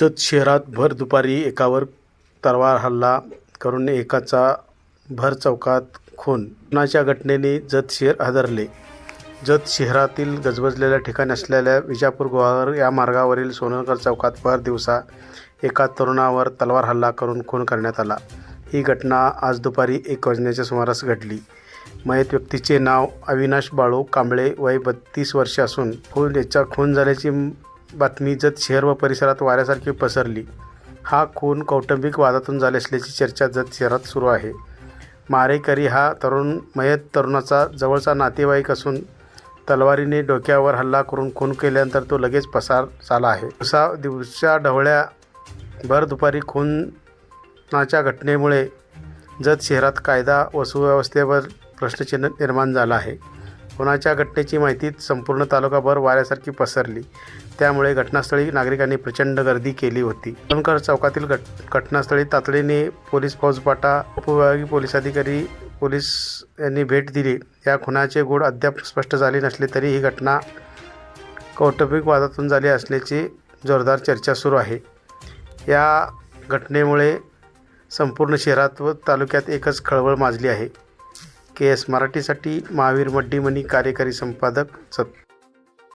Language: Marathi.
जत शहरात भर दुपारी एकावर तलवार हल्ला करून एकाचा भर चौकात खून. खुनाच्या घटनेने जत शहर हादरले? जत शहरातील गजबजलेल्या ठिकाणी असलेल्या विजापूर गुहागर या मार्गावरील सोनलकर चौकात भर दिवसा एका तरुणावर तलवार हल्ला करून खून करण्यात आला. ही घटना आज दुपारी एक वाजण्याच्या सुमारास घडली. मयत व्यक्तीचे नाव अविनाश बाळू कांबळे वय बत्तीस वर्षे असून खून याचा खून झाल्याची बातमी जत शहर व परिसरात वाऱ्यासारखी पसरली. हा खून कौटुंबिक वादातून झाले असल्याची चर्चा जत शहरात सुरू आहे. मारेकरी हा तरुण मयत तरुणाचा जवळचा नातेवाईक असून तलवारीने डोक्यावर हल्ला करून खून केल्यानंतर तो लगेच पसार झाला आहे. दिवसा दिवसा ढवळ्या भर दुपारी खूनाच्या घटनेमुळे जत शहरात कायदा व सुव्यवस्थेवर प्रश्नचिन्ह निर्माण झालं आहे. खुनाच्या घटनेची माहिती संपूर्ण तालुकाभर वाऱ्यासारखी पसरली. त्यामुळे घटनास्थळी नागरिकांनी प्रचंड गर्दी केली होती. कणकर चौकातील घट घटनास्थळी तातडीने पोलीस फौजपाटा उपविभागीय पोलीस अधिकारी पोलीस यांनी भेट दिली. या खुनाचे गोड अद्याप स्पष्ट झाले नसले तरी ही घटना कौटुंबिक वादातून झाली असल्याची जोरदार चर्चा सुरू आहे. या घटनेमुळे संपूर्ण शहरात व तालुक्यात एकच खळबळ माजली आहे. के एस मराठीसाठी महावीर मड्डीमणी कार्यकारी संपादक सत